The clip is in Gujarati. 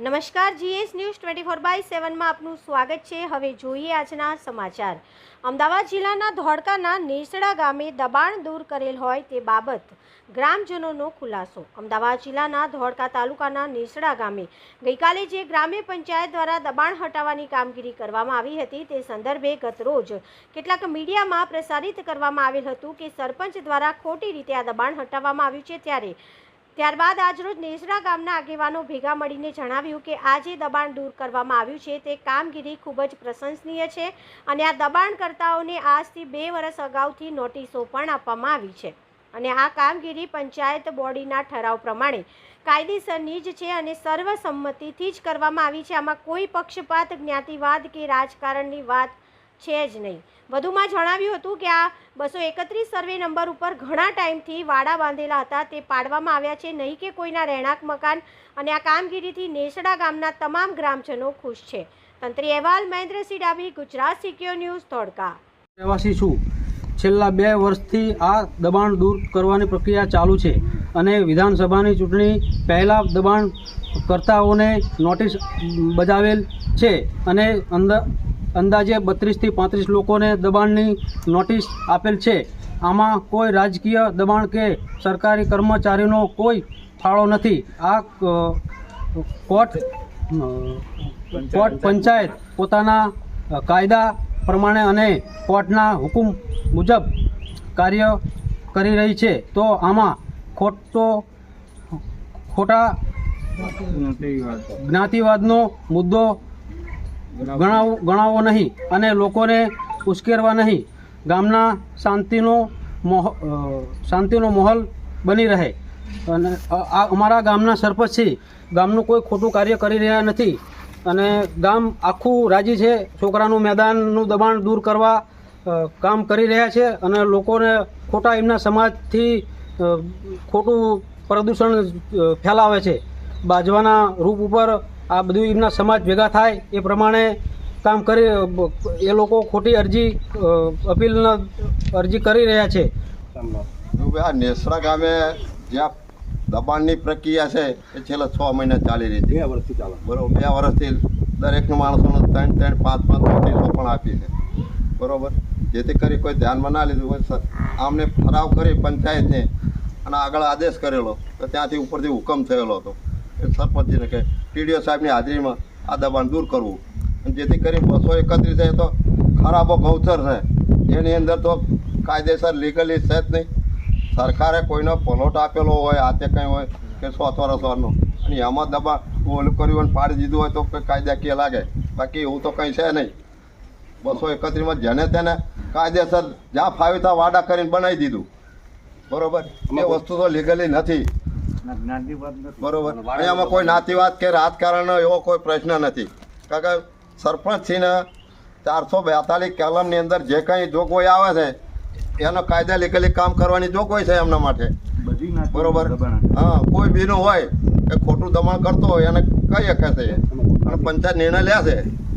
નમસ્કાર, GS news twenty four by સેવનમાં આપનું સ્વાગત છે. હવે જોઈએ આજના સમાચાર. અમદાવાદ જિલ્લાના ધોળકાના નેસડા ગામે દબાણ દૂર કરેલ હોય તે બાબત ગ્રામજનોનો ખુલાસો. અમદાવાદ જિલ્લાના ધોળકા તાલુકાના નેસડા ગામે ગઈકાલે જે ગ્રામ્ય પંચાયત દ્વારા દબાણ હટાવવાની કામગીરી કરવામાં આવી હતી, તે સંદર્ભે ગતરોજ કેટલાક મીડિયામાં પ્રસારિત કરવામાં આવેલ હતું કે સરપંચ દ્વારા ખોટી રીતે આ દબાણ હટાવવામાં આવ્યું છે. ત્યારે ત્યારબાદ આજરોજ નેસડા ગામના આગેવાનો ભેગા મળીને જણાવ્યું કે આ જે દબાણ દૂર કરવામાં આવ્યું છે. તે કામગીરી ખૂબ જ પ્રશંસનીય છે અને આ દબાણકર્તાઓને આજથી બે વર્ષ અગાઉથી નોટિસો પણ આપવામાં આવી છે. અને આ કામગીરી પંચાયત બોડીના ઠરાવ પ્રમાણે કાયદેસરની જ છે અને સર્વસંમતિથી જ કરવામાં આવી છે. આમાં કોઈ પક્ષપાત, જ્ઞાતિવાદ કે રાજકારણની વાત છે જ નહીં. વધુમાં જણાવ્યું હતું કે આ બસો એકત્રીસ સર્વે નંબર ઉપર ઘણા ટાઈમથી વાડા બાંધેલા હતા. તે પાડવામાં આવ્યા છે નહીં કે કોઈના રહેણાંક મકાન અને આ કામગીરીથી નેસડા ગામના તમામ ગ્રામજનો ખુશ છે. તંત્રી અહેવાલ, મહેન્દ્રસિંહ ડાભી, ગુજરાત સિક્યોર ન્યૂઝ ધોળકા રહેવાસી છું. છેલ્લા બે વર્ષથી આ દબાણ દૂર કરવાની પ્રક્રિયા ચાલુ છે અને વિધાનસભાની ચૂંટણી પહેલાં દબાણ કર્તાઓને નોટિસ બજાવેલ છે અને અંદ અંદાજે બત્રીસથી પાંત્રીસ લોકોને દબાણની નોટિસ આપેલ છે. આમાં કોઈ રાજકીય દબાણ કે સરકારી કર્મચારીનો કોઈ ફાળો નથી. આ કોર્ટ કોર્ટ પંચાયત પોતાના કાયદા પ્રમાણે અને કોર્ટના હુકમ મુજબ કાર્ય કરી રહી છે. તો આમાં ખોટો ખોટા જ્ઞાતિવાદનો મુદ્દો ગણાવો ગણાવો નહીં અને લોકોને ઉશ્કેરવા નહીં. ગામના શાંતિનો મોહ શાંતિનો માહોલ બની રહે. અને આ અમારા ગામના સરપંચ છે. ગામનું કોઈ ખોટું કાર્ય કરી રહ્યા નથી. અને ગામ આખું રાજી છે. છોકરાનું મેદાનનું દબાણ દૂર કરવા કામ કરી રહ્યા છે. અને લોકોને ખોટા એમના સમાજથી ખોટું પ્રદૂષણ ફેલાવે છે. બાજવાના રૂપ ઉપર આ બધું એમના સમાજ ભેગા થાય એ પ્રમાણે કામ કરી એ લોકો ખોટી અરજી અપીલના અરજી કરી રહ્યા છે. આ નેસડા ગામે જ્યાં દબાણની પ્રક્રિયા છે એ છેલ્લા છ મહિના ચાલી રહી છે. બે વર્ષથી ચાલે બરોબર બે વર્ષથી દરેક માણસોને ત્રણ ત્રણ પાંચ પાંચ નોટિસો પણ આપી છે. બરોબર જેથી કરી કોઈ ધ્યાનમાં ના લીધું હોય આમને ફરાવ કરી પંચાયતને અને આગળ આદેશ કરેલો તો ત્યાંથી ઉપરથી હુકમ થયેલો હતો. એ સરપંચજીને કે ટીડીઓ સાહેબની હાજરીમાં આ દબાણ દૂર કરવું. અને જેથી કરી બસો એકત્રીસ છે તો ખરાબો ગૌચર છે. એની અંદર તો કાયદેસર લીગલી છે જ નહીં. સરકારે કોઈનો પલોટ આપેલો હોય આ તે કંઈ હોય કે સો વર્ષનો અને એમાં દબાણ ઓલું કર્યું અને પાડી દીધું હોય તો કંઈ કાયદાકીય લાગે. બાકી એવું તો કંઈ છે નહીં. બસો એકત્રીસમાં જેને તેને કાયદેસર જ્યાં ફાવી ત્યાં વાડા કરીને બનાવી દીધું. બરોબર? એ વસ્તુ તો લીગલી નથી. બરોબર. અહીંયામાં કોઈ નાતીવાદ કે રાજકારણનો એવો કોઈ પ્રશ્ન નથી. કારણ કે સરપંચશ્રીને ચારસો બેતાલીસ કલમની અંદર જે કંઈ જોગવાઈ આવે છે એનો કાયદા લીગલી કામ કરવાની જોગવાઈ છે એમના માટે. બરોબર? હા કોઈ બીનું હોય એ ખોટું દબાણ કરતો હોય એને કહી શકે છે. અને પંચાયત નિર્ણય લે છે.